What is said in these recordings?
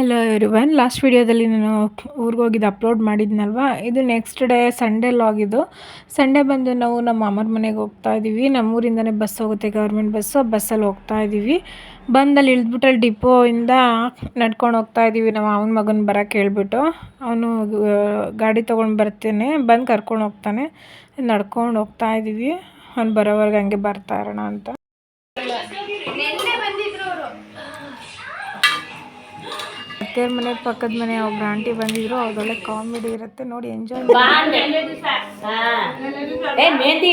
Hello everyone last ವಿಡಿಯೋದಲ್ಲಿ ನಾನು ಊರಿಗೆ ಹೋಗಿದ್ದು ಅಪ್ಲೋಡ್ ಮಾಡಿದ್ನಲ್ವ? ಇದು ನೆಕ್ಸ್ಟ್ ಡೇ ಸಂಡೇ ಲಾಗಿದ್ದು ಸಂಡೇ ಬಂದು ನಾವು ನಮ್ಮ ಮಾಮರ ಮನೆಗೆ ಹೋಗ್ತಾ ಇದ್ದೀವಿ ನಮ್ಮೂರಿಂದನೇ ಬಸ್ ಹೋಗುತ್ತೆ ಗೌರ್ಮೆಂಟ್ ಬಸ್ಸು ಆ ಬಸ್ಸಲ್ಲಿ ಹೋಗ್ತಾ ಇದ್ದೀವಿ ಬಂದಲ್ಲಿ ಇಳಿದ್ಬಿಟ್ಟು ಡಿಪೋಯಿಂದ ನಡ್ಕೊಂಡು ಹೋಗ್ತಾ ಇದ್ದೀವಿ ನಾವು ಅವನ ಮಗನ ಬರೋಕ್ಕೆ ಹೇಳ್ಬಿಟ್ಟು. ಅವನು ಗಾಡಿ ತೊಗೊಂಡು ಬರ್ತೇನೆ. ಬಂದು ಕರ್ಕೊಂಡು ಹೋಗ್ತಾನೆ. ನಡ್ಕೊಂಡು ಹೋಗ್ತಾ ಇದ್ದೀವಿ ಅವ್ನು ಬರೋವರೆಗೆ ಹಂಗೆ ಬರ್ತಾ ಇರೋಣ ಅಂತ. ಅತ್ತೆಯವ್ರ ಮನೆ ಪಕ್ಕದ ಮನೆ ಒಬ್ರು ಆಂಟಿ ಬಂದಿದ್ರು. ಅವ್ರೊಳ್ಳೆ ಕಾಮಿಡಿ ಇರುತ್ತೆ. ನೋಡಿ ಎಂಜಾಯ್. ಏ ಮೆಹಂದಿ.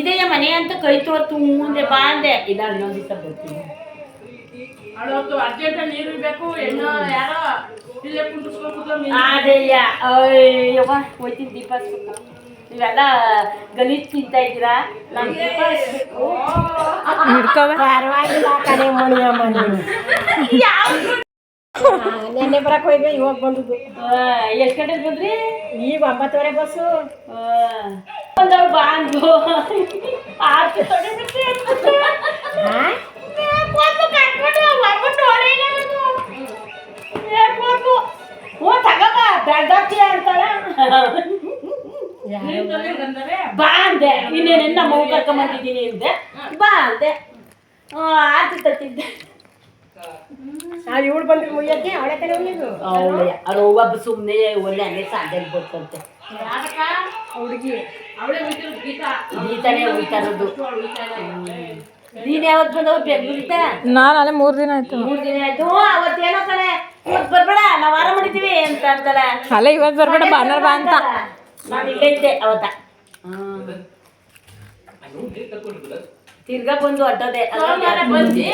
ಇದೆಯ ಮನೆ ಅಂತ ಕೈ ತೋರ್ತು ಮುಂದೆ ಬಾಂದೆ ಇಲ್ಲ ಇನ್ನೊಂದ್ ದಿವಸ ಬರ್ತೀನಿ. ಅವತ್ತು ಅರ್ಜೆಂಟ್ ನೀರು ಬೇಕು ಹೆಣ್ಣು ಯಾರೋ ಇಲ್ಲೇ ಕುಂಡಿಸ್ಬೇಕು ಅದೇಯ್ಯ ಅಯ್ಯವ್ವ ಹೋಯ್ತೀನಿ ದೀಪ ಹಚ್ಬೇಕು ಇವೆಲ್ಲ ಗಲೀಜ್ ತಿಂತ ಇದ್ದೀರಾ ನಾನು ದೀಪ ಹಚ್ಬೇಕು ಹಿಡ್ಕವ ಪರವಾಗಿಲ್ಲ ಕಡೆ ಮಣಿಯಮ್ಮ ನೀನು ನೆನ್ನೆ ಬರಕ್ ಹೋಯ್ದೆ ಇವಾಗ ಬಂದದ್ದು ಎಷ್ಟು ಗಂಟೆಗೆ ಬಂದ್ರಿ? ಈಗ ಒಂಬತ್ತುವರೆ ಬಸ್ಸು. ಬಂದವ್ ಬಾಂದು ಆರ್ತಿ ಅಂತಾಳ. ಬಾ ಅಂದೆ. ಇನ್ನೇನೆಲ್ಲ ಮಗು ಕರ್ಕೊಂಬಂದಿದ್ದೀನಿ ಅಂದೆ. ಬಾ ಅಂದೆ. ಆ, ಆರ್ತಿ ತತ್ತಿದ್ದೆ ನಾವು ಇವಳು ಬಂದ್ರೆ ಮುಯ್ಯಕ್ಕೆ ಅವಳೆ ಕಡೆ ಹೋಗಿದ್ದು ಅವಳೆ ಅವ್ರು ಒಬ್ಬ ಸುಮ್ಮನೆ ಒಳ್ಳೆ ಹಂಗೆ ಸಾಧ್ಯ ಬರ್ತಂತೆ ಹುಡುಗಿ. ಅವಳೇ ಬಿಟ್ಟಿರೋದು ಗೀತಾ. ಗೀತಾನೇ ಉಯ್ತಾರದು ನೀನ್ ಯಾವತ್ತು ಬಂದವ ಬೆಂಗ್ಳೂರಿಂದ ನಾನು ಅಲ್ಲೇ ಮೂರು ದಿನ ಆಯ್ತು. ಮೂರ್ ದಿನ ಆಯ್ತು. ಅವತ್ತೇನೋ ಕಣೆ. ಇವತ್ತು ಬರ್ಬೇಡ ನಾವ್ ವಾರ ಅಂತ ಅಲ್ಲ ಇವತ್ತು ಬರ್ಬೇಡ ಬಾನರ್ ಬಾ ಅಂತ. ನಾನು ಇಲ್ಲೇ ಇದ್ದೆ ಅವತ್ತ. ತಿರ್ಗಾ ಬಂದು ಅಡ್ಡದೆ. ಸೋಮವಾರ ಬಂದಿ.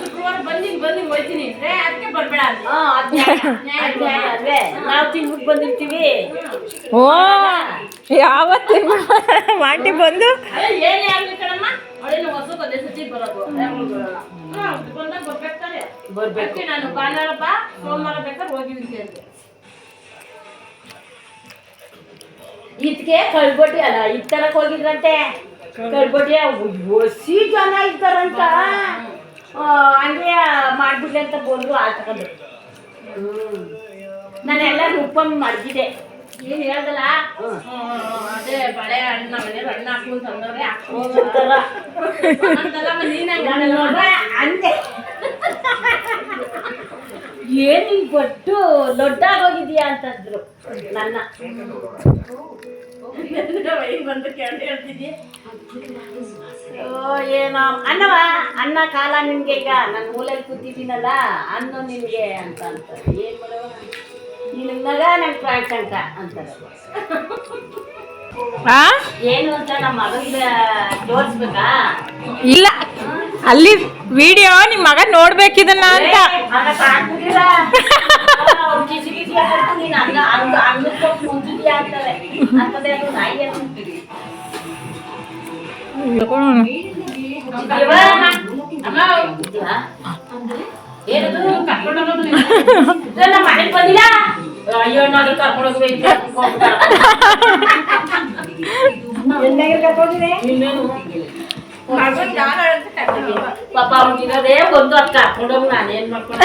ಶುಕ್ರವಾರ ಬಂದಿನಿ ಬಂದು ಹೋಯ್ತೀನಿ. ಅದಕ್ಕೆ ಬರ್ಬೇಡ ಅದ್. ಅಲ್ವೇ? ನಾವ್ ತಿನ್ಬಿಟ್ಟು ಬಂದಿರ್ತೀವಿ. ಓ ಯಾವತ್ತು ಮಾಟಿ ಬಂದು? ಅದೇ ಏನೇ ಆಗ್ಲಿ ಕಣಮ್ಮ. ಅವಳೇನು ಹೊಸ ಬಂದೆ ಸತಿ ಬರೋದು. ಹಾ, ಬಂದಾಗ ಬರ್ಬೇಕಾರೆ. ಬರ್ಬೇಕು. ನಾನು ಭಾನುವಾರಪ್ಪ ಸೋಮವಾರ ಬೇಕಾದ್ರೆ ಹೋಗಿದ್ದೀನಿ ಅಂತ ಇದಕ್ಕೆ ಕಳ್ಬಟ್ಟಿ ಅಲ್ಲ ಇದ್ ತರಕ್ ಹೋಗಿದ್ರಂತೆ. ಕಳ್ಬಟ್ಟಿ ಒಸಿ ಜನ ಇದ್ದಾರಂತ. ಹಂಗೆ ಮಾಡ್ಬಿಡ್ಲಿ ಅಂತ ಬಂದು ಆ ತಗೊಂಡು ನಾನೆಲ್ಲ ರೂಪಮ್ ಮಡ್ಗಿದ್ದೆ ಏನು ಹೇಳ್ದಲ್ಲ? ಅದೇ ಬಳೆ ಹಣ್ಣು ಮನೆ ಹಣ್ಣು ಹಾಕು ಅಂತ ಅಂದವ್ರೆ ಹಾಕು ಒಂಥರ. ಅಂತಲ್ಲಮ್ಮ ನೀನಾಗ ನಾನು ಅಂದೆ. ಏನ್ ಬಟ್ಟು ದೊಡ್ಡಾಗೋಗಿದ್ಯಾ ಅಂತಂದ್ರು ನನ್ನ. ಏನೋ ಅನ್ನವ ಅನ್ನ ಕಾಲ ನಿನ್ಗೆ ಈಗ ನನ್ನ ಮೂಲೆಯಲ್ಲಿ ಕೂತಿದ್ದೀನಲ್ಲ ಅನ್ನ ನಿನ್ಗೆ ಅಂತ ಅಂತ ಏನ್ ಮಾಡುವ ನಿನ್ ಮಗ ನಂಗೆ ಪ್ರಾಣಕಂಕ ಅಂತಾರೆ. ಏನು ಅಂತ ನಮ್ಮ ಮಗನ್ ತೋರಿಸ್ಬೇಕಾ? ಇಲ್ಲ. ಅಲ್ಲಿ ವಿಡಿಯೋ ನಿಮ್ಮ ಮಗ ನೋಡ್ಬೇಕಿದನ್ನ ಅಂತ. ಅಯ್ಯೋ ನೋಡಿ ಕರ್ಕೊಂಡು ಹೋಗ್ಬೇಕು ಪಾಪ ಒಂದು ನಾನೇನ್ ಮಾಡ್ಕೊಂಡು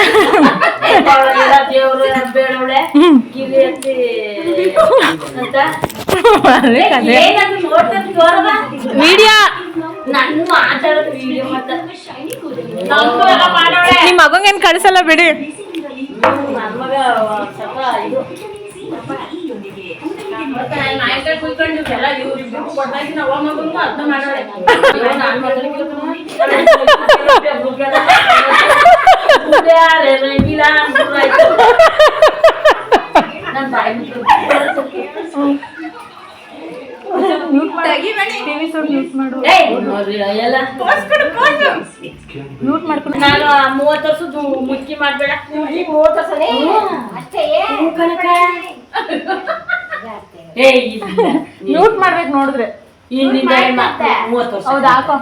ದೇವ್ರು ಬೇಡವಳೆ ಅಂತ ಮಾಡೋಳೆ ನಿಮ್ಮ ಮಗಂಗೇನು ಕಳಿಸಲ್ಲ ಬಿಡಿ ನನ್ ಮೂವತ್ತು ವರ್ಷದ ಮುಚ್ಚಿ ಮಾಡ್ಬೇಡ. ಈಗ ಮೂವತ್ತು ವರ್ಷ ಅಷ್ಟೇ? ಏಯ್. ಮ್ಯೂಟ್ ಮಾಡ್ಬೇಕು ನೋಡಿದ್ರೆ. ಹಿಂದಿಂದ ಮೂವತ್ತು ವರ್ಷ ಹೌದಾ ಹಾಕೋ.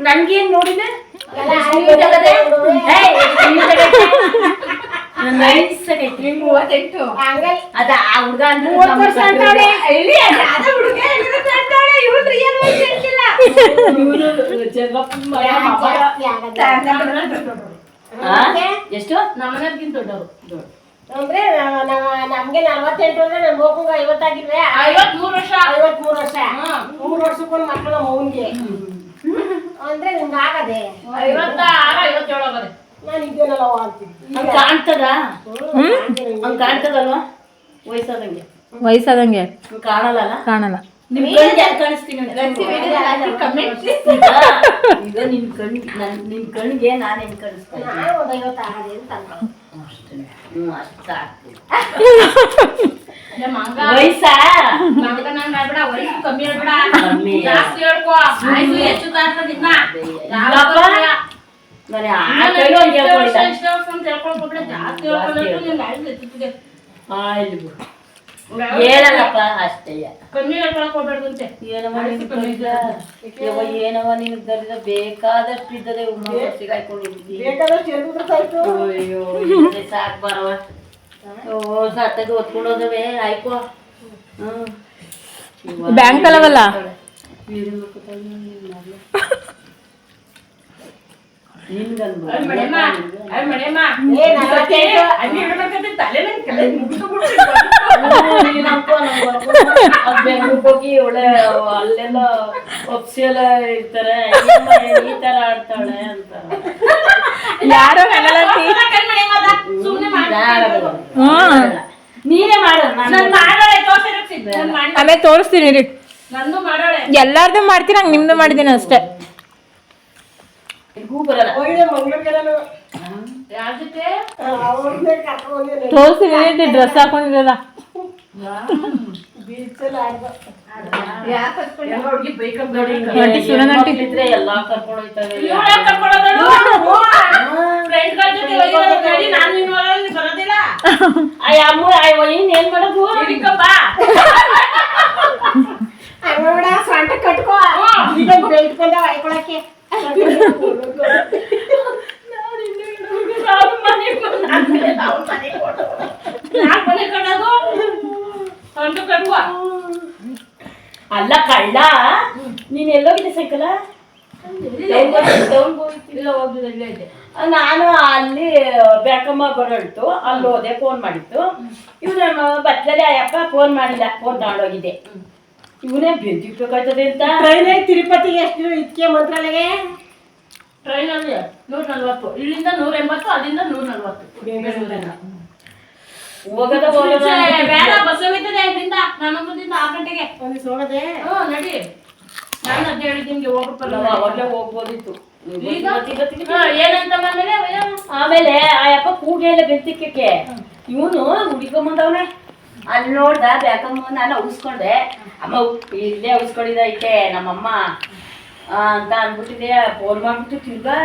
ನನ್ಗೇನ್ ನೋಡಿದೆ? ಮೂವತ್ತೆಂಟು. ಅದ ಆ ಹುಡುಗ ಅಂದ್ರೆ ಮೂವತ್ತು ವರ್ಷ ಅಂತಾಳೆ. ಇಲ್ಲಿ ಅದ ಹುಡುಗ ಇವ್ರು ರಿಯಲ್ ವಯಸ್ಸು ಹೇಳ್ತಿಲ್ಲ? ಎಷ್ಟು? ನಮ್ಮನೆಗಿಂತ ದೊಡ್ಡವರು. ಅಂದ್ರೆ ನಮ್ಗೆ ನಲ್ವತ್ತೆಂಟು ಅಂದ್ರೆ ನನ್ ಮೋಕಂಗ ಐವತ್ತಾಗಿಲ್ವೇ ಐವತ್ಮೂರು ವರ್ಷ. ಐವತ್ಮೂರು ವರ್ಷ. ಮೂರು ವರ್ಷಕ್ಕೊಂದು ಮಕ್ಕಳು ಮೌನ್ಗೆ ಅಂದ್ರೆ ನಿಮ್ಗೆ ಆಗದೆ? ಐವತ್ತ ಆರ ಐವತ್ತೇಳು ಆಗದೆ. ನಾನು ಇದ್ದೇನಲ್ಲ ಅಂತೀನಿ. ಹಂಗ್ ಕಾಣ್ತದ? ಹಂಗ್ ಕಾಣ್ತದಲ್ವಾ? ವಯಸ್ಸಾದಂಗೆ. ವಯಸ್ಸಾದಂಗೆ. ಕಾಣಲ್ಲ ಕಾಣಲ್ಲ. ನಿಮ್ ಕಣ್ಣಿಗೆ ಹೆಂಗ್ ಕಾಣಿಸ್ತೀನಿ ಈಗ ನಿನ್ ಕಣ್ ನನ್ ನಿನ್ ಕಣ್ಣಿಗೆ ನಾನ್ ಹೆಂಗ್ ಕಾಣಿಸ್ತೀನಿ ಅಷ್ಟ್. ವಯಸ್ಸಾ? ಕಮ್ಮಿ ಜಾಸ್ತಿ ಹೇಳ್ಕೊ. ಆಯ್ತು ಹೆಚ್ಚು ತಾರ್ತದಿದ್ನ ಇಲ್ಲಪ್ಪ. ನಾನು ಆ ಕೈಲೂ ಒಂದ್ ಹೇಳ್ಕೊಂಡಿದ್ದ. ಇಷ್ಟ ವರ್ಷ ಜಾಸ್ತಿ ಹೇಳ್ಕೊಂಡ್ರೆ ನಿಂಗೆ ಆಯ್ತು ಹೆಚ್ಚುತ್ತಿದೆ ಇಲ್ಲಿ ಬಿಡು. ಹೇಳಲ್ಲಪ್ಪ ಅಷ್ಟೇ. ಕಮ್ಮಿ ಹೇಳ್ಕೊಳಕ್ ಹೋಗ್ಬೇಡ್ದಂತೆ ಏನವ ಏನವ? ನಿನ್ ದರಿದ ಬೇಕಾದಷ್ಟು ಇದ್ದದೆ ಸಾಕು ಸಾಕ್ ಬರವ. ಓ ಸತ್ತದ ಒತ್ಕೊಂಡೋದವೆ ಆಯ್ಕೋ. ಹ್ಮ್. ಬ್ಯಾಂಕ್ ಅಲ್ಲವಲ್ಲ? ಹೋಗಿ ಒಳ್ಳೆ ಅಲ್ಲೆಲ್ಲ ಒಪ್ಸಿಯಲ್ಲ ಇರ್ತಾರೆ. ಈ ತರ ಆಡ್ತಾಳೆ ಅಂತ. ಯಾರೋ ನೀನೇ ಮಾಡು ನಾನು ನನ್ ಮಾಡೋಳೆ ದೋಸೆ ರಕ್ಷಿತ್. ನನ್ ಮಾಡ್- ಆಮೇಲೆ ತೋರಿಸ್ತೀನಿ ರೀ. ಎಲ್ಲಾರ್ದು ಮಾಡ್ತೀನಿ ಹಂಗ ನಿಮ್ದು ಮಾಡಿದ್ದೀನಿ ಅಷ್ಟೇ. ಹೂ ಬರಲ್ಲ. ಯಾರ ಜೊತೆ ಅವ್ರನ್ನೇ ಕರ್ಕೊಂಡು ಡ್ರೆಸ್ ಆಡ್ದ ಎಲ್ಲ ಕರ್ಕೊಂಡು ನಾನ್ ಬರೋದಿಲ್ಲ. ಅಯ್ಯಮ್ಮ ಅಯ್ಯೋ ಇನ್ ಏನ್ ಮಾಡೋದು? ಹಿಡಿಕಪ್ಪ. ನೋಡ ಸೊಂಟ ಕಟ್ಕೋ. ಈಗ ಅಲ್ಲ ಕಳ್ಳ, ನೀನ್ ಎಲ್ಲೋಗಿದೆ ಸೈಕಲ. ನಾನು ಅಲ್ಲಿ ಬ್ಯಾಕಮ್ಮ ಬರೋಳ್ತು, ಅಲ್ಲಿ ಹೋದೆ ಫೋನ್ ಮಾಡಿತ್ತು ಇವ್ರು ಬತ್ತಲೆ, ಅಯ್ಯಪ್ಪ ಫೋನ್ ಮಾಡಿಲ್ಲ ಫೋನ್ ತಗೊಂಡೋಗಿದ್ದೆ ಇವನೇ ಬೆಂದಿಕ್ಬೇಕಾಯ್ತದೆ ಅಂತ? ಟ್ರೈನ್ ತಿರುಪತಿಗೆ ಎಷ್ಟು ಇದಕ್ಕೆ ಮಂತ್ರಾಲಯಗೆ? ಟ್ರೈನಲ್ಲಿ ನೂರ ನಲ್ವತ್ತು ಇಲ್ಲಿಂದ ನೂರ ಎಂಬತ್ತು ಅಲ್ಲಿಂದ ನೂರ ನಲ್ವತ್ತು ಬೆಂಗಳೂರಿಂದ. ಹೋಗದ ಬೇಡ ಬಸ್ ಹೋಗ್ತದೆ ಇಲ್ಲಿಂದ. ನಾನೊಂಬದಿಂದ ಆರು ಗಂಟೆಗೆ. ಒಂದು ಹೋಗದೆ? ಹ್ಞೂ ನಡಿ. ನಾನು ಅದೇ ಹೇಳಿದ್ದೀನಿ ನಿಮ್ಗೆ ಹೋಗಪ್ಪಲ್ಲ ಅವಾಗ್ಲೇ ಹೋಗ್ಬೋದಿತ್ತು. ಏನಂತ ಬಂದ್ಮೇಲೆ ಆಮೇಲೆ ಆ ಯಪ್ಪ ಕೂಗೆ ಎಲ್ಲ ಬೆಂತಿಕ್ಕೆ ಇವನು ಹುಡ್ಕೊಂಬಂದವನೆ ಅಲ್ಲಿ ನೋಡ್ದ ಬ್ಯಾಕಮ್ಮ ನಾನು ಉಸ್ಕೊಂಡೆ ಅಮ್ಮ ಇಲ್ಲೇ ಉಸ್ಕೊಂಡಿದ್ದೈತೆ ನಮ್ಮಮ್ಮ. ಅಂತ ಅಂದ್ಬಿಟ್ಟಿದೆ ಫೋನ್ ಮಾಡ್ಬಿಟ್ಟು ತಿರ್ಗಾ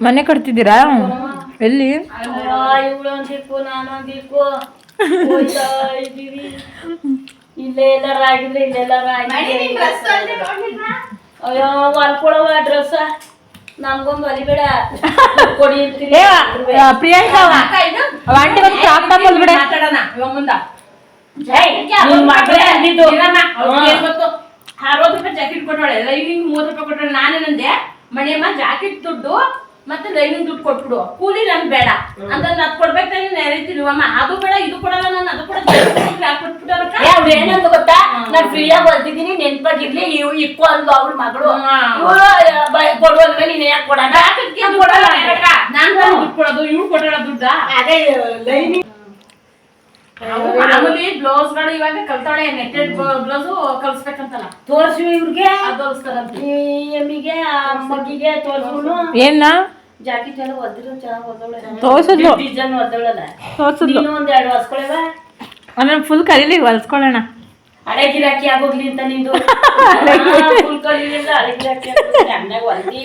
ಮನೆ ಕಟ್ತಿದ್ದೀರಾ? ಎಲ್ಲಿ? ಇಲ್ಲೇ ಎಲ್ಲಾರ ಆಗಿದ್ರೆ ಇಲ್ಲೆಲ್ಲಾರ ಆಗಿದ್ರೆ ಅಯ್ಯೋ ಹೊಲ್ಕೊಳವ ಡ್ರೆಸ್ ನಮ್ಗೊಂದು ಹೊಲಿಬೇಡ ಕೊಡಿ ಅಂತೀನಿ. ಏ ಪ್ರಿಯಾಂಕಾ ಆಂಟಿ ಒಂದು ಕ್ರಾಪ್ ಟಾಪ್ ಹೊಲ್ಬಿಡೆ ಮಾತಾಡೋಣ. ಇವಾಗ ಮುಂದ. ಏಯ್, ನಿನ್ ಮಗಳೇ ಅಂದಿದ್ದು. ಇರಮ್ಮ, ಅವ್ಳಿಗೆ ಏನ್ ಗೊತ್ತು? ಅರವತ್ತು ರೂಪಾಯಿ ಜಾಕೆಟ್ ಕೊಟ್ಟವಳೆ. ಲೈನಿಂಗ್ ಮೂವತ್ತು ರೂಪಾಯಿ ಕೊಟ್ಟವಳೆ. ನಾನೇನಂದೆ? ಮಣಿಯಮ್ಮ ಜಾಕೆಟ್ ದುಡ್ಡು ಮತ್ತೆ ಲೈನಿಂಗ್ ದುಡ್ಡು ಕೊಟ್ಬಿಡು. ಕೂಲಿ ನನ್ ಬೇಡ. ಅಂತ ಅದ್ ಕೊಡ್ಬೇಕು ಅಮ್ಮ ಅದು ಬೇಡ ಇದು ಕೊಡಲ್ಲ ನಾನು ಅದು ಕೂಡ ಕೊಟ್ಬಿಟ್ಟು ಏನಂತ ಗೊತ್ತಾ? ನಾನ್ ಫ್ರೀಯಾಗಿ ಹೊಲ್ತಿದ್ದೀನಿ ನೆನ್ಪಾಗಿರ್ಲಿ ಇವ್ ಇಕ್ಕು ಅಂದ್ಲು ಅವ್ರ ಮಗಳು. ಕೊಡುವಂದ್ರೆ ನೀನ್ ಯಾಕೆ ಕೊಡೋಣ ಕೊಡಲ್ಲ. ನಾನ್ ದುಡ್ಡು ಕೊಡೋದು ಇವ್ಳು ಕೊಟ್ಟಳ ದುಡ್ಡ? ಅದೇ ಲೈನಿಂಗ್ ಮಾಮೂಲಿ ಬ್ಲೌಸ್ಗಳು ಇವಾಗ ಕಲ್ತಾಳೆ ನೆಟ್ಟೆಡ್ ಬ್ಲೌಸ್ ಕಲ್ಸ್ಬೇಕಂತಲ್ಲ. ತೋರ್ಸು ಇವ್ರಿಗೆ. ಎಮ್ಮಿಗೆ ಮಗ್ಗಿಗೆ ಮಗಿಗೆ ತೋರ್ಸುನು. ಏನ? ಜಾಕೆಟ್ ಎಲ್ಲ ಒದ್ದಿರೋ ಚೆನ್ನಾಗಿ ಹೊಲ್ದವಳೆ ತೋರ್ಸಿದ್ಲು. ಡಿಸೈನ್ ಹೊಲ್ದವಳಲ್ಲ ತೋರ್ಸಿದ್ಲು. ಇನ್ನೂ ಒಂದ್ ಎರಡು ಹೊಸ್ಕೊಳವ ನಾನು ಫುಲ್ ಕರೀಲಿ ಹೊಲ್ಸ್ಕೊಳ್ಳೋಣ ಹಳೆ ಗಿರಾಕಿ ಆಗೋಗ್ಲಿ ಅಂತ ನಿಂದು. ಫುಲ್ ಕಲಿಯಿಂದ ಹಳೆ ಗಿರಾಕಿ. ಚೆನ್ನಾಗ್ ಹೊಲ್ದಿ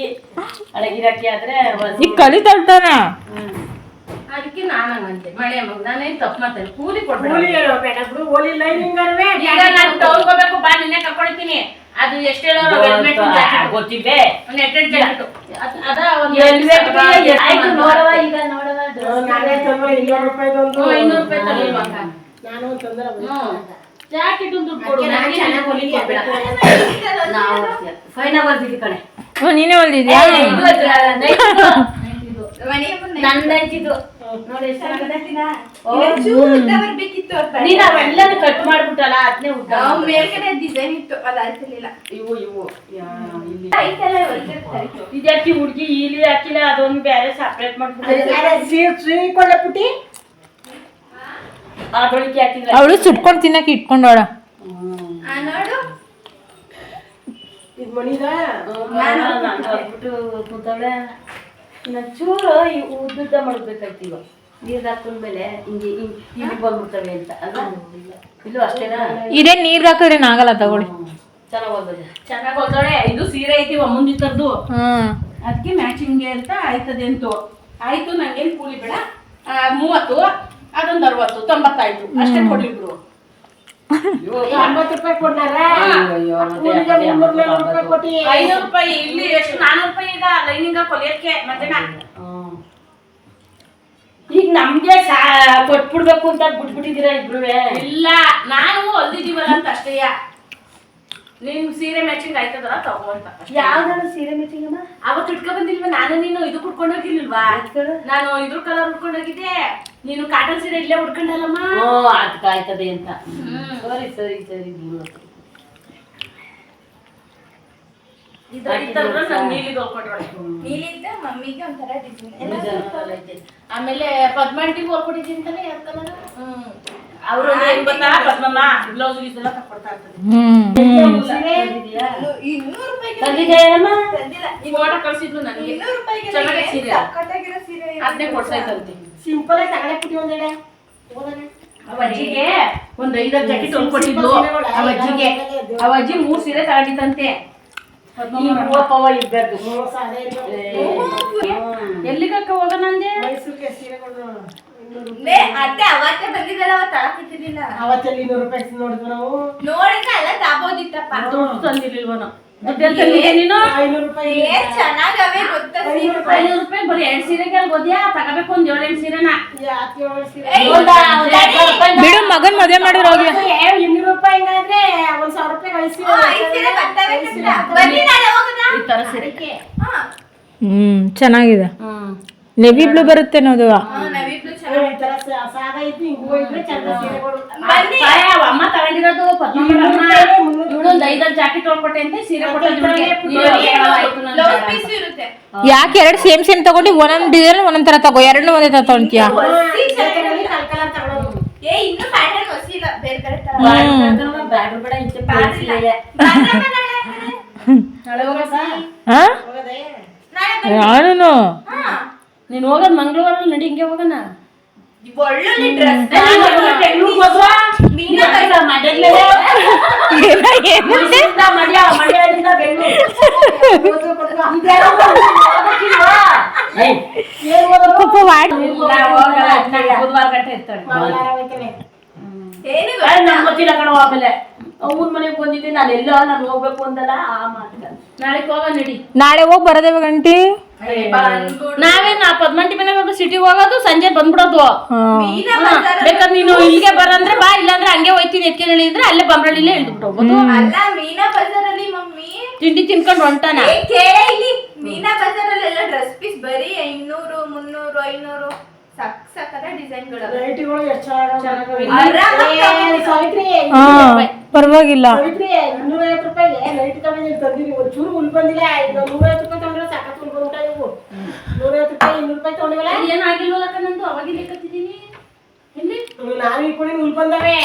ಹಳೆ ಗಿರಾಕಿ ಆದ್ರೆ. ಈಗ ಕಲಿತಾಳ್ತಾನ ಹ್ಮ್. ಅದಕ್ಕೆ ನಾನು ಹಂಗಂತೆ ಮಳೆ ಮಗ ನಾನೇನು ತಪ್ಪು ಮಾತಾಡಿ. ಕೂಲಿ ಕೂಲಿ ಕೊಡ್ಬೇಡ ಏನೋ ಬೇಡ ಬಿಡು ಓಲಿ ಲೈನಿಂಗ್ ಅಲ್ವೇ? ಈಗ ನಾನು ಟೌನ್ ಹೋಗ್ಬೇಕು ಬಾ ನಿನ್ನೆ ಕರ್ಕೊಳ್ತೀನಿ ಅದು ಎಷ್ಟು ಹೇಳೋರು ವೆಲ್ವೆಟ್ ಜಾಕೆಟ್. ಗೊತ್ತಿದೆ ನೆಟ್ಟೆಡ್ ಜಾಕೆಟ್. ಅದ ಒಂದು ಎಲ್ವೆಟ್ ಆಯ್ತು ನೋಡವ ಈಗ ನೋಡವ dress. ನಾನೇ ತಂದ್ರೆ ಇನ್ನೂರು ರೂಪಾಯಿದೊಂದು ಹ್ಞೂ, ಐನೂರು ರೂಪಾಯಿ ತಗೊಳ್ಬೇಕು. ನಾನು ಒಂದು ತಂದ್ರೆ ಜಾಕೆಟ್ ದುಡ್ಡು ಕೊಡು ಅದಕ್ಕೆ ನಾನ್ ನನಗೆ ಚೆನ್ನಾಗ್ ಹೊಲಿಗೆ ಹೊಲಿಗೆ ಕೊಡ್ಬೇಡ. ನಾವು ಫೈನ ಕಣೆ. ನೀನೇ ಇದು ಅದು, ನೋಡಿ ಎಷ್ಟ್ ನೀನ್ ಅವೆಲ್ಲನ ಕಟ್ ಮಾಡ್ಬಿಟ್ಟಲ್ಲ ಅದನ್ನೇ ಉದ್ದ ಮಾಡ್ಬಿಟ್ಟೆ. ಮೇಲ್ಗಡೆ ಡಿಸೈನ್ ಇತ್ತು. ಇವು ಇವು ಹುಡ್ಗಿ ಇಲ್ಲಿ ಹಾಕಿಲ್ಲ ಅದೊಂದು ಬೇರೆ ಸಪ್ರೇಟ್ ಮಾಡ್ಬಿಟ್ಟು ಅವಳು ಸುಟ್ಕೊಂಡು ತಿನ್ನಕ್ಕೆ ಇಟ್ಕೊಂಡೋಳ ನೋಡು. ಇದು ಮಣಿದ? ಹಾಕ್ಬಿಟ್ಟು ಕೂತವಳೆ. ಚೂರು ಈ ಉದ್ದುದ್ದ ಮಾಡ್ಬೇಕಾಯ್ತು ನೀರ್ ನೀರ್ ಹಾಕೊಂಡ್ಮೇಲೆ ಹಿಂಗೆ ಹಿಂಗೆ ಇಲ್ಲಿ ಬಂದ್ಬಿಡ್ತವೆ ಅಂತ ಅಲ್ಲ ಇಲ್ಲೂ ಅಷ್ಟೇನಾ? ಇದೇ ನೀರ್ ಹಾಕಿದ್ರೆ ಆಗಲ್ಲ ತಗೊಳ್ಳಿ. ಚೆನ್ನಾಗ್ ಹೋಗ್ತದೆ ಚೆನ್ನಾಗ್ ಹೋಗ್ತಾಳೆ ಇದು ಸೀರೆ ಐತಿ ಹ್ಮ್. ಅದಕ್ಕೆ ಮ್ಯಾಚಿಂಗ್ಗೆ ಅಂತ ಆಯ್ತದೆ ಅಂತು ಆಯ್ತು ನಂಗೇನು ಕೂಲಿ ಬೇಡ. ಮೂವತ್ತು ಅದೊಂದು ಅರವತ್ತು ತೊಂಬತ್ತಾಯ್ತು ಅಷ್ಟೇ ಕೊಡ್ಲಿ ಬಿಡು. ಎಂಬತ್ತು ರೂಪಾಯಿ ಕೊಡ್ನಾರ ಐನೂರು ರೂಪಾಯಿ ಇಲ್ಲಿ ಎಷ್ಟು? ನಾನೂರು ರೂಪಾಯಿ ಈಗ ಲೈನಿಂಗ ಕೊಲಿಯಕ್ಕೆ ಮತ್ತೆ ಈಗ ನಮ್ಗೆ ಕೊಟ್ಬಿಡ್ಬೇಕು ಅಂತ ಬಿಟ್ಬಿಟ್ಟಿದ್ದೀರಾ ಇಬ್ರುವೆ? ಇಲ್ಲ ನಾನು ಹೊಲ್ದಿದೀವಲ್ಲ ಅಂತ ಅಷ್ಟೇಯ ನಿನ್ ಸೀರೆ ಮ್ಯಾಚಿಂಗ್ ಆಯ್ತದಲ್ಲ ತಗೋ ಅಂತ ಅಷ್ಟೇ. ಯಾವ್ದಾದ್ರು ಸೀರೆ ಮ್ಯಾಚಿಂಗ್ ಅಮ್ಮ? ಅವತ್ತು ಇಟ್ಕೊ ಬಂದಿಲ್ವಾ? ನಾನು ನೀನು ಇದು ಕುಟ್ಕೊಂಡೋಗಿರ್ಲಿಲ್ವಾ ನಾನು ಇದ್ರ ಕಲರ್ ಉಟ್ಕೊಂಡೋಗಿದ್ದೆ ನೀನು ಕಾಟನ್ ಸೀರೆ ಇಲ್ಲೇ ಉಟ್ಕೊಂಡಲ್ಲಮ್ಮ? ಓ ಅದಕ್ಕೆ ಆಯ್ತದೆ ಅಂತ. ಸರಿ ಸರಿ ಸರಿ ಬಿಡು. ಆಮೇಲೆ ಪದ್ಮಾಂಟಿಗೆ ಹೋಗ್ಬಿಟ್ಟಿದ್ದೀನಿ ಅಂತಾನೆ ಯಾವ ಕಲರ್ ಅವರು ಏನ್ ಗೊತ್ತಾ ಪದ್ಮಮ್ಮ ಬ್ಲೌಸ್ ಗೀಸ್ ಎಲ್ಲ ತಕ್ಕೊಡ್ತಾ ಇರ್ತಾರೆ. ಹ್ಮ್. ತಂದಿದ್ಯಾ? ಇನ್ನೂರು ರೂಪಾಯಿಗೆ ತಂದಿದ್ಯಾ ತಂದಿಲ್ಲ. ಈ ಫೋಟೋ ಕಳ್ಸಿದ್ಲು ನನಗೆ. ಇನ್ನೂರು ರೂಪಾಯಿಗೆ ಚೆನ್ನಾಗಿ ಸೀರೆ. ಸಖತ್ತಾಗಿರೋ ಸೀರೆ ಇದೆ. ಅದನ್ನೇ ಕೊಡ್ಸೈತಂತೆ ಸಿಂಪಲ್ ಆಗಿ ತಗಡೆ ಪುಟಿ ಒಂದೆಡೆ. ಅವ ಅಜ್ಜಿಗೆ ಒಂದ್ ಐದಾರು ಜಾಕೆಟ್ ಹೊಲ್ಕೊಟ್ಟಿದ್ಲು ಅವ ಅಜ್ಜಿಗೆ. ಅವಜ್ಜಿ ಮೂರ್ ಸೀರೆ ತಗೊಂಡಿತ್ತಂತೆ. ಎಲ್ಲಿಗಕ್ಕ ಹೋಗೋಣ ಅಂದೆ? ಮೈಸೂರಿಗೆ ಸೀರೆ ಅತ್ತೆ ಅವತ್ತೇ ಬಂದಿದ್ದಲ್ಲ ಅವತ್ತು ಅವತ್ತೆಲ್ಲಿ ಇನ್ನೂರು ರೂಪಾಯಿ ನೋಡಿದ್ವಿ ನಾವು. ನೋಡಿದ್ರೆ ಅಲ್ಲ ತಾಬೋದಿತ್ತಪ್ಪ ದುಡ್ಡು ತಂದಿರ್ಲಿಲ್ವನ ದುಡ್ಡೆಲ್ಲ ತಂದಿದ್ಯಾ ನೀನು? ಐನೂರು ರೂಪಾಯಿ ಏ ಚೆನ್ನಾಗವೆ ಗೊತ್ತಾ ಸೀರೆ? ಐನೂರು ರೂಪಾಯಿ. ಬರೀ ಎರಡ್ ಸೀರೆಗೆ ಅಲ್ಲಿ ಗೊದ್ಯಾ ತಗೋಬೇಕು ಒಂದ್ ಸೀರೆನ. ರೂಪಾಯಿ ಬಿಡು ಮಗನ್ ಮದುವೆ ಮಾಡಿರೋ ಹೋಗಿ ಇನ್ನೂರು ರೂಪಾಯಿ ಹಿಂಗಾದ್ರೆ ಒಂದ್ ಸಾವಿರ ರೂಪಾಯಿ ಐದು ಸೀರೆ ಆ, ಐದ್ ಬರ್ತವೆ ಬನ್ನಿ ನಾಳೆ ಹೋಗೋಣ. ಈ ತರ ಸೀರೆ. ಹ್ಮ್ ಚೆನ್ನಾಗಿದೆ. ಹ್ಮ್. ನೆವಿ ಬ್ಲೂ ಬರುತ್ತೆ ಅವ ಅಮ್ಮ ತಗೊಂಡಿರೋದು ಪದ್ಮಮ್ಮ ಇವಳೊಂದ್ ಐದಾರು ಜಾಕೆಟ್ ಅಂತ ಸೀರೆ ಯಾಕೆ ಎರಡು ಸೇಮ್ ಸೇಮ್ ತಗೊಂಡು ಒಂದೊಂದು ಡಿಸೈನ್ ಒಂದೊಂದ್ ತರ ತಗೋ ಎರಡು ಒಂದೇ ತರ ತಗೊಂತೀಯ? ಹೊಸಿ ಚೆನ್ನಾಗಿ ಜೊತೆನಲ್ಲಿ ಕಲ್ಕಲ ತಗೊಳ್ಳೋದು ಏ ಇನ್ನು ಪ್ಯಾಟರ್ನ್ ಹೊಸಿ ಇಲ್ಲ. ಬೇರೆ ಬೇರೆ ತರ. ಬ್ಯಾಡ್ರು ಬೇಡ ಇಂಚೆ ಪೆನ್ಸಿಲ್ ಇದೆ. ಬನ್ನಮ್ಮ ನಾಳೆ ಹಾಗಾದ್ರೆ. ನಾಳೆ ಹೋಗೋದಾ? ಹಾ? ಹೋಗದೆ? ನಾನು ಹಾ. ನೀನ್ ಹೋಗೋದ್ ಮಂಗಳವಾರ ನಡಿ ಹಿಂಗೆ ಹೋಗೋಣ. ಪಾಪ ವಾಡ್. ಬುಧವಾರ ಗಂಟೆ ಇರ್ತಾಳೆ ಮಂಗಳವಾರ ಹೋಗ್ತೇನೆ ಏನು ಅಯ್ಯ, ನಂಗ್ ಗೊತ್ತಿಲ್ಲ ಕಣೋ ಆಮೇಲೆ. ಅವ್ನ ಮನೆಗೆ ಬಂದಿದ್ದೆ ನಾನು ಎಲ್ಲ ನಾನು ಹೋಗ್ಬೇಕು ಅಂದಲ್ಲ ಆ ಮಾತು ನಾಳೆ ಹೋಗ ನಡಿ. ನಾಳೆ ಹೋಗಿ ಬರೋದೇವ ಗಂಟಿ? ನಾವೇನ್ ಆ ಪದ್ಮಂಟಿ ಮನೆಗೆ ಸಿಟಿಗೆ ಹೋಗೋದು ಸಂಜೆ ಬಂದ್ಬಿಡೋದು? ಮೀನಾ ಬೇಕಾದ್ರೆ ನೀನು ಇಲ್ಲಿಗೆ ಬರಂದ್ರೆ ಬಾ ಇಲ್ಲಾಂದ್ರೆ ಹಂಗೆ ಹೋಯ್ತೀನಿ ಎತ್ಕೆ ಹೇಳಿದ್ರೆ ಅಲ್ಲೇ ಬಂಬ್ರಳ್ಳಿಲೇ ಇಳ್ದ್ಬಿಟ್ಟು ಹೋಗ್ಬೋದು ಅಲ್ಲ ಮೀನಾ ಬಜಾರ್ ಅಲ್ಲಿ ಮಮ್ಮಿ. ತಿಂಡಿ ತಿನ್ಕೊಂಡು ಹೊಂಟಾನ? ಏ ಕೇಳ ಇಲ್ಲಿ. ಮೀನಾ ಬಜಾರಲ್ಲಿ ಎಲ್ಲ ಡ್ರೆಸ್ ಪೀಸ್ ಬರೀ ಇನ್ನೂರು ಮುನ್ನೂರು ಐನೂರು. ಸಕ್ ಸಕ್ಕದ ಡಿಸೈನ್ಗಳು ಎಷ್ಟು ಸಾವಿತ್ರಿ ಪರವಾಗಿಲ್ಲ. ಸಾವಿತ್ರಿ ರೂಪಾಯಿಗೆ ಲೈಟ್ ತಗೊಂಡು ತಂದಿರಿ ಒಂದ್ ಚೂರು ಉಲ್ ಬಂದಿಲ್ಲ ಇದು ನೂರ ಐವತ್ತು ರೂಪಾಯಿ ತಗೊಂಡ್ರೆ ಸಾಕತ್ತು ಉಲ್ ಬಂದ್ಬಿಟ್ಟ ಇವು. ನೂರ ರೂಪಾಯಿ ಇನ್ನೂರು ರೂಪಾಯಿ ತಗೊಂಡಿವಲ್ಲ? ಏನಾಗಿಲ್ವಲ್ಲ ನಂದು? ಕತ್ತಿದ್ದೀನಿ ನಾನು ಬಂದವೆ.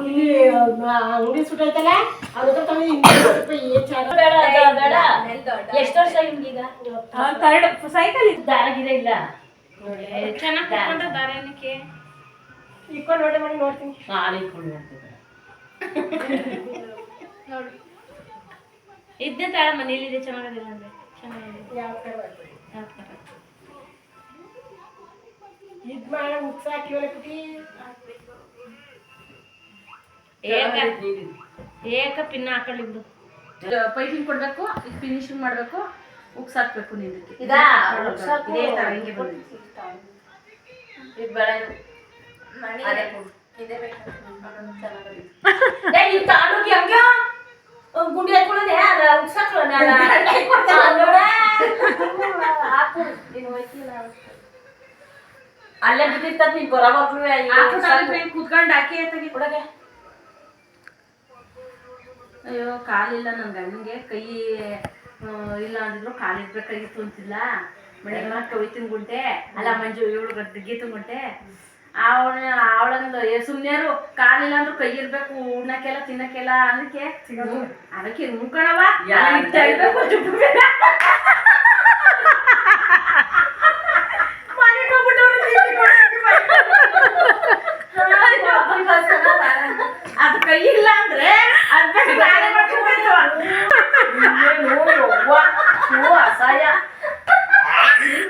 ಇಲ್ಲಿ ಅಂಗಡಿ ಸುಟ್ಟೈತಲ್ಲ ಅದಕ್ಕೆ ತಗೊಂಡು ಇನ್ನೂರ ರೂಪಾಯಿ ಏನ್. ಎಷ್ಟು ವರ್ಷ ಇವ್ನಿಗೀಗ ಸೈಕಲ್ ದಾರಗಿರ ಇಲ್ಲ? ಚೆನ್ನಾಗಿ ಕುತ್ಕೊಂಡ್ರೆ ದಾರೇನಕ್ಕೆ ಇಟ್ಕೊಂಡು ನೋಡಿ ಮಾಡಿ ನೋಡ್ತೀನಿ. ಹಾಲು ಇಟ್ಕೊಂಡು ನೋಡಿ ಇದ್ದೆ ತಾಳ ಮನೇಲಿದೆ ಚೆನ್ನಾಗದಿಲ್ಲ ಅಂದ್ರೆ. ಚೆನ್ನಾಗಿದೆ. ಯಾವ ಕಡೆ ಬರ್ತದೆ ಇದ್ ಮಾಡ ಉತ್ಸಾಹ ಹಾಕಿವಲ್ಲ ಕುಟಿ ಏಕ ಏಕ ಪಿನ್ನ ಹಾಕೊಳ್ಳಿದ್ದು ಪೈಪಿಂಗ್ ಕೊಡ್ಬೇಕು ಫಿನಿಶಿಂಗ್ ಮಾಡ್ಬೇಕು. ಉಕ್ಸ್ ಹಾಕ್ಬೇಕು ನೀನು ಇದಾ? ಇದೇ ತರ ಹಿಂಗೆ ಬಂದಿದೆ. ಇದು ಬೇಡ ಇದು. ಮಣಿ ಅದೇ ಕೊಡು. ಇದೇ ಬೇಕು ಏ ಈ ತಾಡೋಗಿ ಹಂಗ? ಗುಂಡಿ ಹಾಕೊಳ್ಳೋದೆ ಅದ ಉಗ್ಸಾಕೊಳ್ಳೋಣ ಹಾಕು. ನೀನು ಹೋಯ್ತಿಲ್ಲ ಅಲ್ಲೇ ಬಿದ್ದಿತ್ತ ನೀನ್ ತಾಳಿದ್ರೆ ಕೂತ್ಕೊಂಡು ಹಾಕಿ ತೆಗಿ ಕೊಡಗೆ. ಅಯ್ಯೋ ಕಾಲಿಲ್ಲ ನನ್ನ ಗಂಡಂಗೆ ಕೈ ಇಲ್ಲ ಅಂದಿದ್ರು ಕಾಲಿರ್ಬೇಕಾಗಿತ್ತು ಅಂತಿಲ್ಲ ಮನೆ ಕವಿತಿನ ಗುಂಟೆ ಅಲ್ಲ ಮಂಜು ಇವಳು ಗೀತನ ಗುಂಟೆ ಅವಳ ಅವಳಂದು ಏ ಸುಮ್ನೇರು ಕಾಲಿಲ್ಲ ಅಂದ್ರು ಕೈ ಇರ್ಬೇಕು ಉಣ್ಣಕ್ಕೆಲ್ಲ ತಿನ್ನಕ್ಕೆಲ್ಲ ಅನ್ನಕ್ಕೆ ಅದಕ್ಕೆ ನುಂಕಣವ ಇರ್ಬೇಕು ಅದು ಕೈ ಇಲ್ಲ ಅಂದ್ರೆ ಅದ್ ಬೇಕು ನಾನೇ ಮಾಡ್ಕೊಂಡ್ಬಿಡ್ತು. ಅಸಹ್ಯ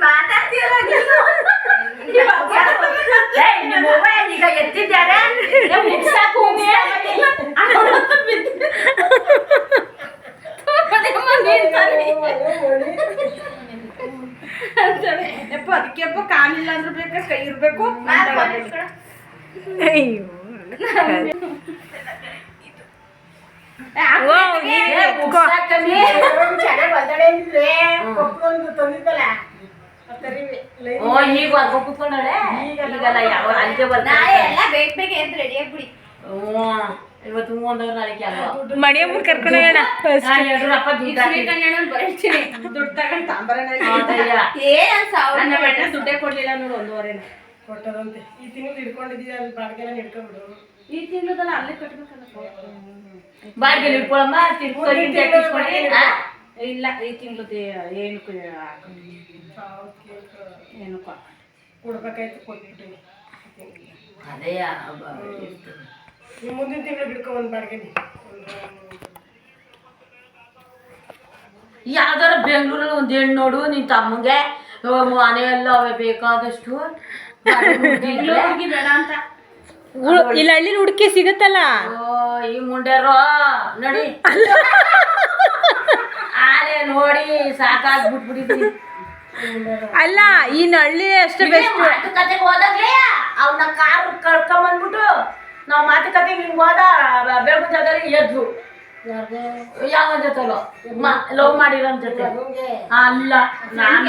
ಮಾತಾಡ್ತೀಯಲ್ಲ ನೀನು ಏ ನಿಮ್ಮ ಅವ್ವ ಈಗ ಎತ್ತಿದ್ದಾರೆ. ಯಪ್ಪ ಅದಕ್ಕೆಪ್ಪ ಕಾಲಿಲ್ಲ ಅಂದ್ರೆ ಬೇಕಾ? ಕೈ ಇರ್ಬೇಕು? ಏ, ಉಗ್ಸಾಕಮ್ಮಿ. ಚೆನ್ನಾಗಿ ಬಂದಳೆ ಅಂದ್ರೆ ಕೊಪ್ಪಳೊಂದು ತಂದಿದ್ದಲ್ಲ. ಓ ಈಗ ವರ್ಗ ಕೂತ್ಕೊಂಡಳೆ ಈಗಲ್ಲ ಯಾವ ಅಲ್ಲಿಗೆ ಬರ್ತಾರೆ ನಾಳೆ ಎಲ್ಲ ಬೇಗ ಬೇಗ ಎದ್ದು ರೆಡಿ ಆಗ್ಬಿಡಿ ಹ್ಞೂ ಇವತ್ತು ಹ್ಞೂ ಅಂದವ್ರು ನಾಳೆ ಕೆಲವು ಮಣಿಯಮ್ಮನ್ ಕರ್ಕೊಂಡು ಹೋಗೋಣ. ಯಡಿಯೂರಪ್ಪ ದುಡ್ಡು ಹಾಕಿ. ಬರ್ತೀನಿ ದುಡ್ಡು ತಗೊಂಡು ತಾಂಬರಣ ಹೌದಯ್ಯ. ಏನ್ ಸಾವಿರ ನನ್ನ ಬೆಟ್ಟ ದುಡ್ಡೇ ಕೊಡ್ಲಿಲ್ಲ ನೋಡು ಒಂದೂವರೆ ಕೊಟ್ಟದಂತೆ. ಈ ತಿಂಗಳು ಹಿಡ್ಕೊಂಡಿದ್ದೀಯ ಅಲ್ಲಿ ಬಾಡಿಗೆಲ್ಲ ಹಿಡ್ಕೊಂಡ್ಬಿಡು. ಈ ತಿಂಗಳದಲ್ಲ ಅಲ್ಲೇ ಕಟ್ಬೇಕಲ್ಲ ಬಾಡಿಗೆ ಇಟ್ಕೊಳಮ್ಮ ತಿನ್ಕೊಂಡು ತಿನ್ಕೊಂಡು ಇಲ್ಲ ಈ ತಿಂಗಳದ್ದು ಏನಕ್ಕೂ ಏನಕ್ಕೂ ಕೊಡ್ಬೇಕಾಯ್ತು ಕೊಟ್ಬಿಟ್ಟಿನಿ ಅದೇ ಈ ಮುಂದಿನ ತಿಂಗಳು ಹಿಡ್ಕೊ ಒಂದು ಬಾಡಿಗೆ ಯಾವ್ದಾರ ಬೆಂಗಳೂರಲ್ಲಿ ಒಂದು ಹೆಣ್ಣು ನೋಡು ನಿನ್ ತಮ್ಮಂಗೆ. ಓ, ಮನೆ ಅವೇ ಬೇಕಾದಷ್ಟು. ಬೇಡ ಅಂತ. ಇಲ್ಲಿ ಹಳ್ಳಿ ಹುಡುಕಿ ಸಿಗತ್ತಲ್ಲ? ಓ ಈ ಮುಂಡ್ಯಾರೋ ನಡಿ. ಆನೆ ನೋಡಿ ಸಾಕಾಗ್ಬಿಟ್ಬಿಟ್ಟಿದ್ದೀನಿ ಅಲ್ಲ ಈ ನಳ್ಳಿ ಅಷ್ಟೇ ಬೆಸ್ಟ್ ಮಾತುಕತೆಗೆ ಹೋದಾಗ್ಲೇ ಅವನ್ನ ಕಾರ್ ಕಳ್ಕೊಂಬಂದ್ಬಿಟ್ಟು ನಾವು ಮಾತುಕತೆಗೆ ಹಿಂಗ್ ಹೋದ ಬೆಳಗು ಜಾಗದಲ್ಲಿ ಎದ್ದು ಯಾವ ಜೊತೆಲೋ ಲವ್ ಮಾಡಿರೋ ಜೊತೆ ಅಲ್ಲ. ನಾನು.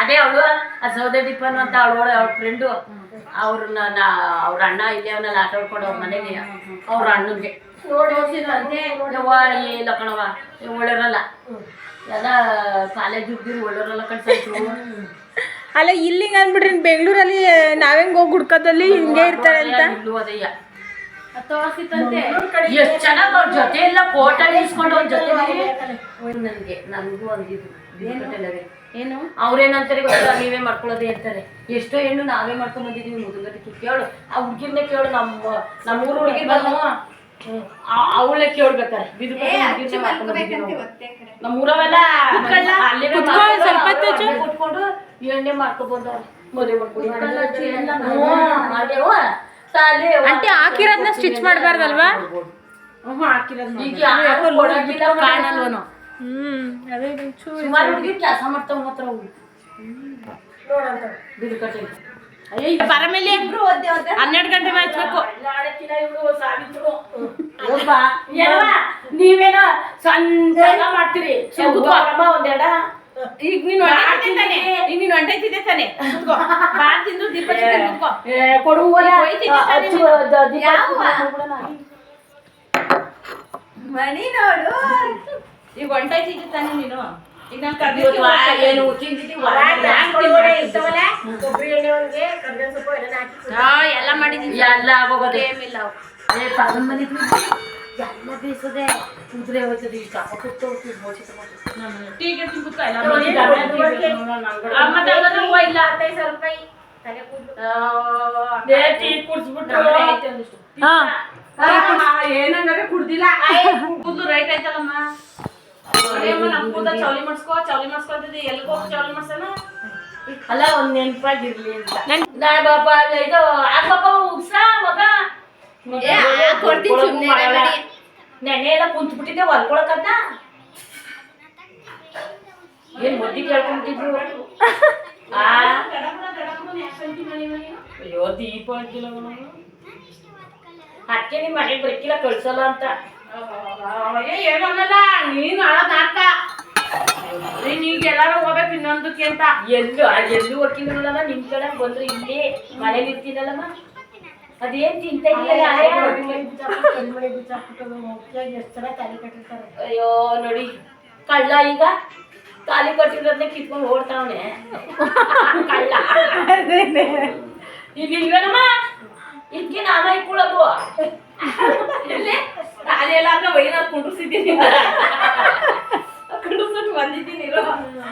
ಅದೇ ಅವಳು ಆ ಸೌದೆ ದೀಪನ್ ಅಂತ ಅವಳು ಅವಳ ಫ್ರೆಂಡು ಅವ್ರನ್ನ ಅವ್ರ ಅಣ್ಣ ಇಲ್ಲೇ ಅವನ್ನೆಲ್ಲ ಆಟ ಆಡ್ಕೊಂಡು ಅವ್ರ ಮನೆಗೆ ಅವ್ರ ನೋಡಿ ತೋರ್ಸಿದ್ರಂತೆ ಯವ್ವ ಇಲ್ಲ ಕಣವ ಒಳ್ಳೆರಲ್ಲ ಎಲ್ಲ ಕಾಲೇಜ್ ಹುಡ್ಗಿರು ಒಳ್ಳೆರಲ್ಲ ಕಳ್ಸಾಯ್ತು ಅಲ್ಲ ಇಲ್ಲಿ ಅನ್ಬಿಡ್ರಿ ಬೆಂಗಳೂರಲ್ಲಿ ನಾವೆಂಗ್ ಹೋಗಿ ಹುಡ್ಕೋದಲ್ಲಿ ಹಿಂಗೆ ಇರ್ತಾರೆ ಅಂತ? ಇಲ್ಲೂ ಅದಯ್ಯ ಎಷ್ಟ್ ಚೆನ್ನಾಗ್ ಅವ್ರ ಜೊತೆ ಎಲ್ಲ ಫೋಟೋ ಇಸ್ಕೊಂಡು ಅವ್ರ ಜೊತೆ ನನಗೆ ನನಗೂ ಒಂದಿದು ಏನು? ಅವ್ರೇನಂತಾರೆ ಗೊತ್ತಾ? ನೀವೇ ಮಾಡ್ಕೊಳ್ಳೋದೇ ಇರ್ತಾರೆ ಎಷ್ಟೋ ಹೆಣ್ಣು ನಾವೇ ಮಾಡ್ಕೊಂಡ್ ಬಂದಿದೀವಿ ಮುದುಗಟ್ಟಿ ಕೇಳು. ಆ ಹುಡುಗಿನ ಕೇಳು ನಮ್ಮ ನಮ್ಮ ಊರು ಹುಡುಗಿ ಬಂದು. ಅವಳೇ ಕೇಳ್ಬೇಕಾರೆ. ನಮ್ಮ ಊರವೆಲ್ಲ. ಕುತ್ಕೊಂಡು ಎಣ್ಣೆ ಸಾಲೆ ಆಂಟಿ ಹಾಕಿರೋದ್ನ ಸ್ಟಿಚ್ ಮಾಡಬಾರ್ದಲ್ವಾ? ಕೆಲಸ ಮಾಡ್ತಾವ ಮಾತ್ರ ಅವು ನೋಡಂತ ಬಿದು ಕಟ್ಟೆ ಅಯ್ಯೋ ಬರ ಮೇಲೆ ಇಬ್ರು ಒದ್ದೆ ಒದ್ದೆ ಹನ್ನೆರಡು ಗಂಟೆ ಮಾಡ್ಬೇಕು ನೀವೇನೋ ಸಣ್ಣ ಮಾಡ್ತೀರಿ. ಒಂದೆಡ ಈಗ ನೀನು ಈಗ ನೀನು ಹೊಂಟೈತಿದ್ದೆ ತಾನೆ. ಬಾಳ್ ತಿಂದು ದೀಪ ಜೊತೆ ಕೂತ್ಕೋ ಕೊಡು ಈಗ ಹೋಯ್ತಿದ್ದೆ ತಾನೇ ನೀನು? ಮಣಿ ನೋಡು. ಈಗ ಹೊಂಟೈತಿದ್ದೆ ತಾನೆ ನೀನು. ಏನು ತಿಂದಿದ್ದೀವಿ ಕೊಬ್ಬರಿ ಎಣ್ಣೆ ಒಂದಿಗೆ ಕರ್ಬೇವಿನ ಸೊಪ್ಪು ಎಲ್ಲ ಹಾಕಿ ಎಲ್ಲ ಮಾಡಿದ್ದೀನಿ ಎಲ್ಲ ಆಗೋಗೋದು. ಏನಿಲ್ಲ ಎಲ್ಲ ಬೇಯಿಸೋದೆ ಕುದ್ರೆ ಹೋಯ್ತದೆ. ಈಗ ಕಪ್ಪತ್ತು ಟೀ ಗಿಡ ಕೂತ್ಕೋ ಎಲ್ಲ ನೋಡಿ, ಮಾಡಿ. ಗಂಡ ಹೆಂಡ್ತಿ ನೋಡು, ಆ, ಮತ್ತೆ ಅದ್ರಲ್ಲಿ ಹೂವ ಇಲ್ಲ. ಹತ್ತೈದು ಸಾವಿರ ರೂಪಾಯಿ. ತಲೆ ಕೂದಲು. ಏ, ಟೀ ಕುಡ್ಸ್ಬಿಟ್ಟು ನಮ್ಮನೆ ಐತೆ ಒಂದಿಷ್ಟು. ಹಾ. ಆ, ಏನಂಗಾರೆ ಕುಡ್ದಿಲ್ಲ. ಕೂದಲು ರೈಟ್ ಆಯ್ತಲ್ಲಮ್ಮ. ಅಲ್ಲ ಒಂದ್ ನೆನ್ಪಾಗಿರ್ಲಿ ಅಂತ. ನಾ ಬಾಬಾ ಇದು ಉಗ್ಸ ಮಗ? ಆ, ಸುಮ್ನೆ ಇರು ಬಿಡಿ. ನೆನೆ ಎಲ್ಲ ಕುಂತ್ ಬಿಟ್ಟಿದ್ದೆ ಹೊಲ್ಕೊಳಕದ್ನ ಏನ್ ಮೊದ್ದಿ ಕೇಳ್ಕೊಂಬಿಟ್ಟಿದ್ರು ಆ? ಅಯ್ಯೋ ದೀಪ ಅದಕ್ಕೆ ನಿಮ್ ಮನೆಗೆ ಬರ್ಕಿಲ್ಲ ಕಳ್ಸಲ್ಲ ಅಂತ. ಏನು ಅನ್ನಲ್ಲ? ನೀನು ಅಳದ್ ನಾಟಕ. ನೀನ್ ಈಗ ಎಲ್ಲಾರು ಹೋಗ್ಬೇಕು ಇನ್ನೊಂದಕ್ಕೆ ಅಂತ. ಎಲ್ಲೂ ಎಲ್ಲೂ ಹೋಗ್ತಿದ್ರಲ್ಲ ನಿಮ್ ಕಡೆ ಬಂದ್ರು ಇಲ್ಲಿ ಮನೇಲಿ ಇರ್ತೀನಲ್ಲಮ್ಮ. ಅದೇನ್ ತಿಂತ ಅಯ್ಯೋ ನೋಡಿ ಕಳ್ಳ ಈಗ. ತಾಲಿ ಕಟ್ಟಿರೋದನ್ನ ಕಿತ್ಕೊಂಡು ಓಡ್ತಾವನೆ. ಕಳ್ಳ. ಇಲ್ಲಿ ಇಲ್ವೇನಮ್ಮ? ಇದಕ್ಕೆ ನಾಮ ಇಟ್ಕೊಳ್ಳೋದು ಅದೆಲ್ಲ ಅಂದ್ರೆ ವೈನಾಗ್ ಕುಂಡ್ರಿಸಿದ್ದೀನಿ. ಕುಂಡ್ರಿಸ್ಬಿಟ್ಟು ಬಂದಿದ್ದೀನಿ ಇರೋ.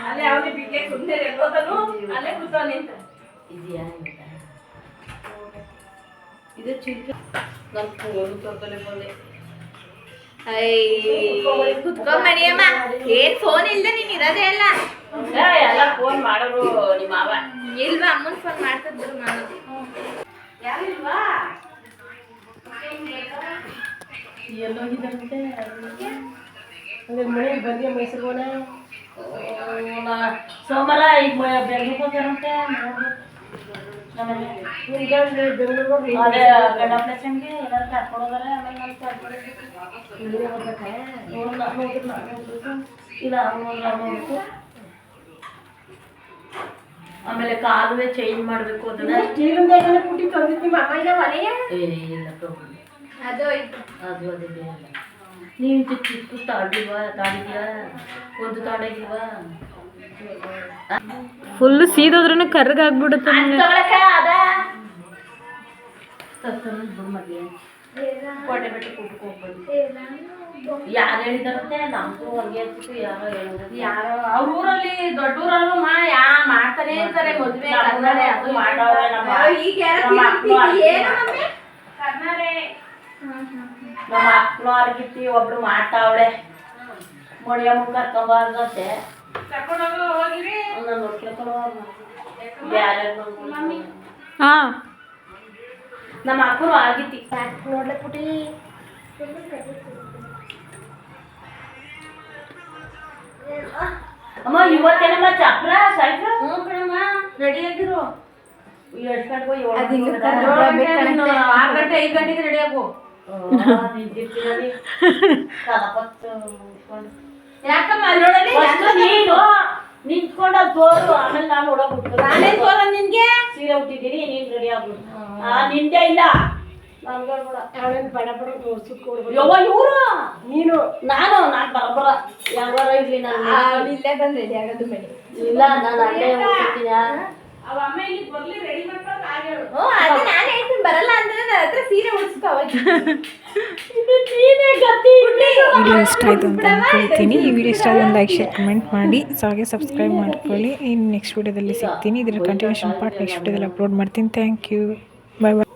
ಅಲ್ಲೇ ಅವನಿಗೆ ಬಿಗ್ಗೆ ಕುಂದೆ ಎಲ್ಲೋದನು. ಅಲ್ಲೇ ಕೂತವ್ ನಿಂತ ಇದೆಯಾ ಇದು ಚಿಕ್ಕ ನನ್ನ ಫೋನ್ ತೊಗೊಲೆ ಬಂದೆ ಕುತ್ಕೊ ಮಣಿಯಮ್ಮ ಏನ್ ಫೋನ್ ಇಲ್ಲದೆ ನೀನ್ ಇರೋದೇ ಇಲ್ಲ. ಏ, ಎಲ್ಲ ಫೋನ್ ಮಾಡೋರು ನಿಮ್ಮ ಮಾವ. ಇಲ್ವಾ? ಅಮ್ಮನ್ ಫೋನ್ ಮಾಡ್ತಿದ್ರು ಮಾಡೋದು ಯಾರಿಲ್ವಾ ಎಲ್ಲೋಗಿದ್ದಾರಂತೆ ಅದೇ ಮನೆಗೆ ಬಂದಿ ಮೈಸೂರಿಗೆ ಹೋಣ ಸೋಮವಾರ ಈಗ ಬೆಂಗ್ಳೂರಿಗೆ ಹೋಗ್ಯಾರಂತೆ ಈಗ ಬೆಂಗಳೂರಿಗೆ ಹೋಗಿ ಅದೇ ಗಂಡ ಪ್ಲೇಸನ್ಗೆ ಎಲ್ಲರೂ ಕರ್ಕೊಂಡು ಹೋದಾರೆ ಆಮೇಲೆ ನಾನು ಕರ್ಕೊಂಡು ಇಲ್ಲೇ ಬರ್ಬೇಕಾ ಇಲ್ಲ ನಾನು. ಆಮೇಲೆ ಕಾಲುವೆ ಚೇಂಜ್ ಮಾಡಬೇಕು ಅದನ್ನ. ಸ್ಟೀಲಿಂದ ಏನಾರ ಪುಟ್ಟಿ ತಂದಿದ್ದು ನಿಮ್ಮ ಇಲ್ಲ ಮನೆಯ ಏ ಇಲ್ಲ ತಗೊಂಡು ಅದು ಇದು ಅದು ಅದೇ ಬೇರೆ. ನೀವು ಇದು ಚಿಕ್ಕ ತಾಡಿಲ್ವಾ ತಾಡಿದ್ಯಾ? ಒಂದು ತಾಡಾಗಿಲ್ವಾ? ಫುಲ್ ಸೀದೋದ್ರೂ ಕರ್ಗಾಗ್ಬಿಡುತ್ತೆ ಅದ ಬಿಡು ಮದ್ವೆ ಕೋಟೆ ಬೆಟ್ಟ ಹೋಗ್ಬೋದು. ಯಾರು ಹೇಳಿದಾರಂತೆ ನಮ್ಗೂ ಹಂಗೆ ಅನ್ಸಿತ್ತು. ಯಾರೋ ಹೇಳಿದ್ರು. ಯಾರೋ ಅವ್ರ ಊರಲ್ಲಿ ದೊಡ್ಡ ಊರಲ್ಲೂ ಮಾ ಯಾ ಮಾಡ್ತಾನೆ ಇರ್ತಾರೆ ಮದ್ವೆ ಕರ್ನಾಟಕ ಅದು ಮಾಡವ್ರೆ ನಮ್ಮ ಈಗ ಯಾರೋ ಏನು ಮಮ್ಮಿ? ನಮ್ಮ ಅಕ್ಕನೂ ಅರ್ಗಿತ್ತಿ ಒಬ್ರು ಮಾಡ್ತಾವಳೆ. ಮಡಿಯಮ್ಮ ಕರ್ಕೊಂಬಾರ್ದಂತೆ. ಕರ್ಕೊಂಡೋಗಿ ಹೋಗಿರಿ. ನಾನು ನೋಡ್ಕೊಂಡು ಬ್ಯಾರೆ ಹಾಂ. ನಮ್ಮ ಅಕ್ಕರು ಆಗಿತ್ತಿ ಅಮ್ಮ ಇವತ್ತೇನಮ್ಮ ಚಪ್ರ ಸೈಕ್ರ ಹ್ಞೂ ಕಣಮ್ಮ ರೆಡಿ ಆಗಿರು. ಎಷ್ಟು ಗಂಟೆಗೆ ಏಳು ಅದು ಆರು ಗಂಟೆ ಐದು ಗಂಟೆಗೆ ರೆಡಿ ಆಗು. ಯಾಕಮ್ಮ ನೋಡಲಿ ನೀನು ನಿಂತ್ಕೊಂಡು ತೋರು ಆಮೇಲೆ ನಾನು ಹೊಡೋಗ್ಬಿಟ್ಟು ನಾನೇನ್ ತೋರ ನಿನ್ಗೆ ಸೀರೆ ಉಟ್ಟಿದ್ದೀನಿ ನೀನು ರೆಡಿ ಆಗ್ಬಿಟ್ಟು ನಿಂದೆ ಇಲ್ಲ. ಅವಳೇನು ಬಡ ಬಡ ಸುತ್ತ ಕೊಡ್ಬೋದು ಯವ್ವ ಇವ್ರು? ನೀನು ನಾನು ನಾನು ಬರಬರ. ಯಾವಾರ ಇರ್ಲಿ ನಾನು ಇಲ್ಲೇ ಬಂದೆ ರೆಡಿ ಆಗೋದು ಮಣಿ ಇಲ್ಲ ನಾನು ಅಲ್ಲೇ ಹೋಗ್ತೀನಿ ಅವ ಅಮ್ಮ ಇಲ್ಲಿ ಬರ್ಲಿ ರೆಡಿ ಮಾಡ್ಕೊಂಡು ಆಗೇಳು ಹ್ಞೂ ಅದು ನಾನು ಹೇಳ್ತೀನಿ ಬರಲ್ಲ ಅಂದ್ರೆ ನನ್ನ ಹತ್ರ ಸೀರೆ ಉಡ್ಸ್ಕೊ ಅವಾಗ ವಿಡಿಯೋ ಇಷ್ಟ ಆಯಿತು ಅಂತ ಅಂದ್ಕೊಳ್ತೀನಿ ಈ ವಿಡಿಯೋ ಇಷ್ಟ ಆದ್ರೆ ಒಂದು ಲೈಕ್ ಶೇರ್ ಕಮೆಂಟ್ ಮಾಡಿ. ಸೊ ಹಾಗೆ ಸಬ್ಸ್ಕ್ರೈಬ್ ಮಾಡ್ಕೊಳ್ಳಿ. ಇನ್ನು ನೆಕ್ಸ್ಟ್ ವಿಡಿಯೋದಲ್ಲಿ ಸಿಗ್ತೀನಿ. ಇದರ ಕಂಟಿನ್ಯೂಷನ್ ಪಾರ್ಟ್ ನೆಕ್ಸ್ಟ್ ವಿಡಿಯೋದಲ್ಲಿ ಅಪ್ಲೋಡ್ ಮಾಡ್ತೀನಿ. Thank you bye bye